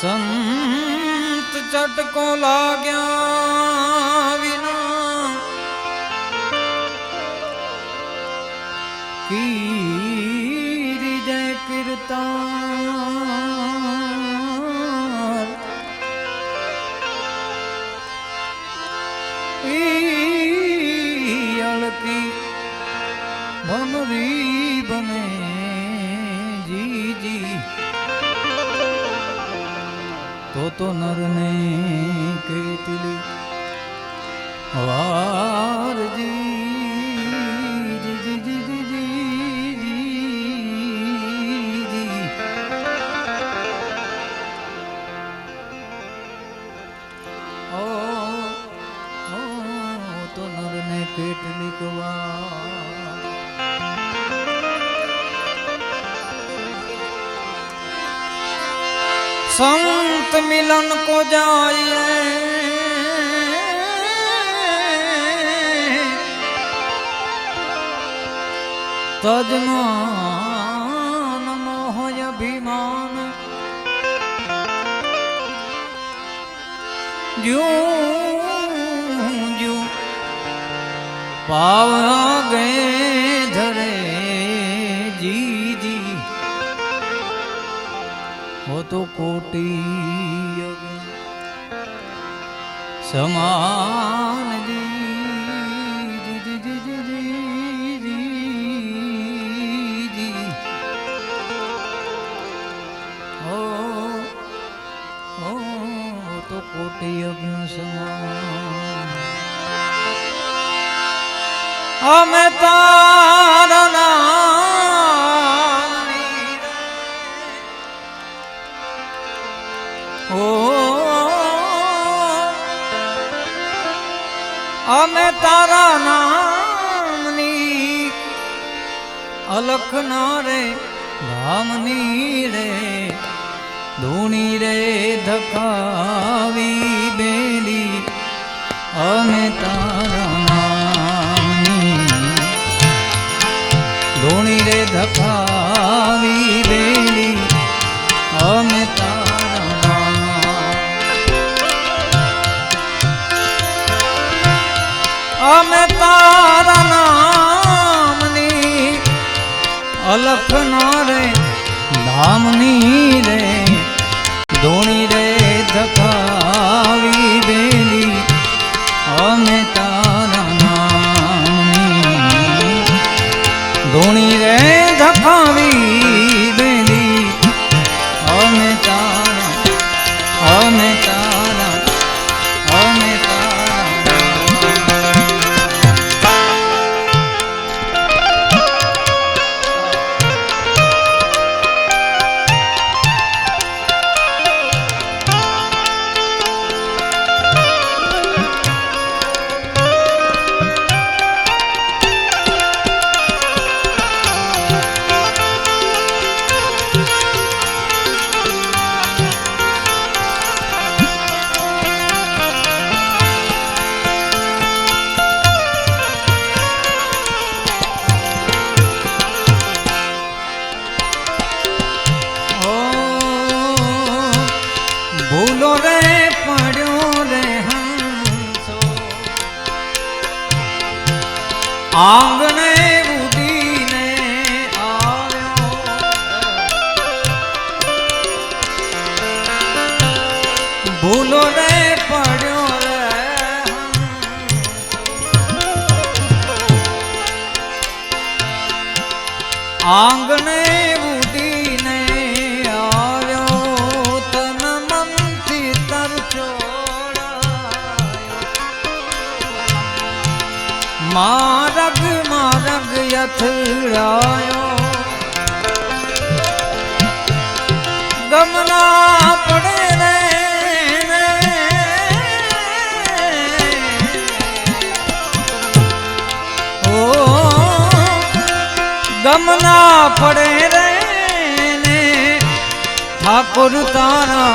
સંત ચટકો લાગ્યા વિના. કીરી જય કીર્તા અળકી ભમરી બને. કેટલી વારજી કેટલીક વાર संत मिलन को जाइए तजमान मोह अभिमान जू जू पावा તો કોટી સમાન કોટી અગ્ન સમાન અમે તારા અલખ ના રે ધામની રે ધૂણી રે ધકાવી બેલી, અમે તારા ધૂણી રે ધકાવી બેલી, અમે તારા અમે તારા અલખ ના રે ધામની રે ધોણી રે ભૂલો રે પડ્યો રે હંસો. આંગણે ઉડીને આવ્યો. ભૂલો રે પડ્યો રે આંગણે મારગ મારગ યથડાયો. ગમના પડે રે ઓ, ગમના પડે રે ઠાકોર તારા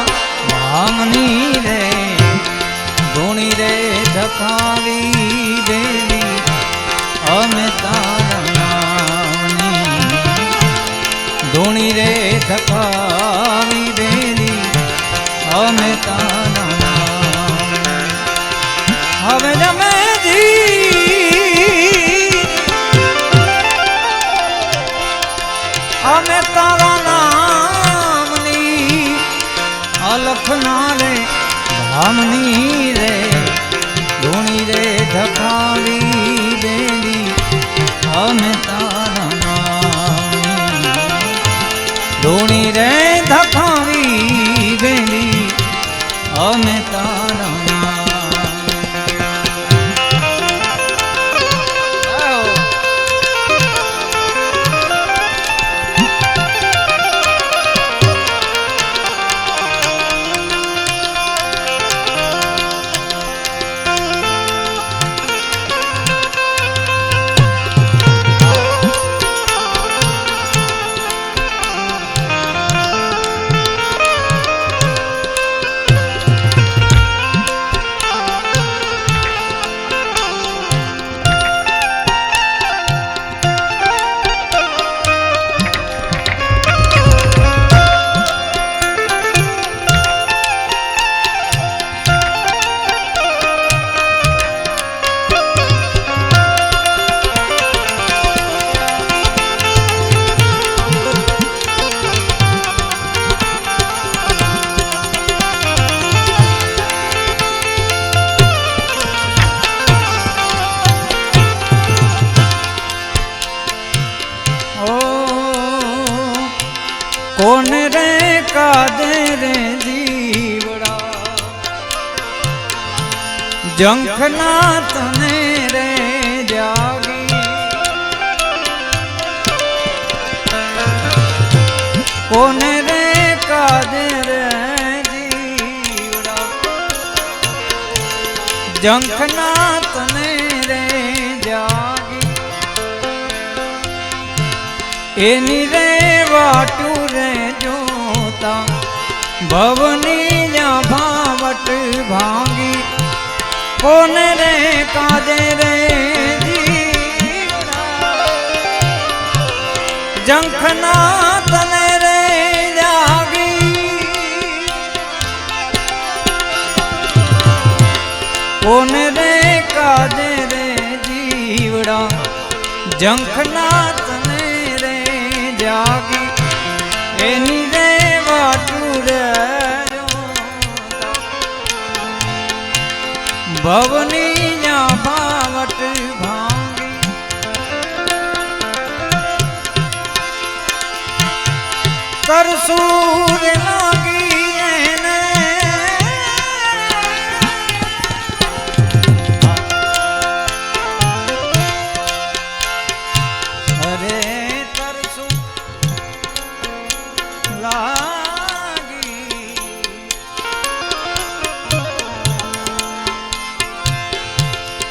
ભામની રે, ધૂણી રે, ધખાવી જંખના તને રે જાગી. કોને રે કાદે રે જંખના તને રે જાગી. એની રે વાટુ રે જોતા, ભવની કોને રે, કાજે રે? જંખના તને રે જાગી? કોને રે, કાજે રે જીવડા જંખના તને રે જાગી? એની ભવની ભાવટ ભાંગી. તરસુર ના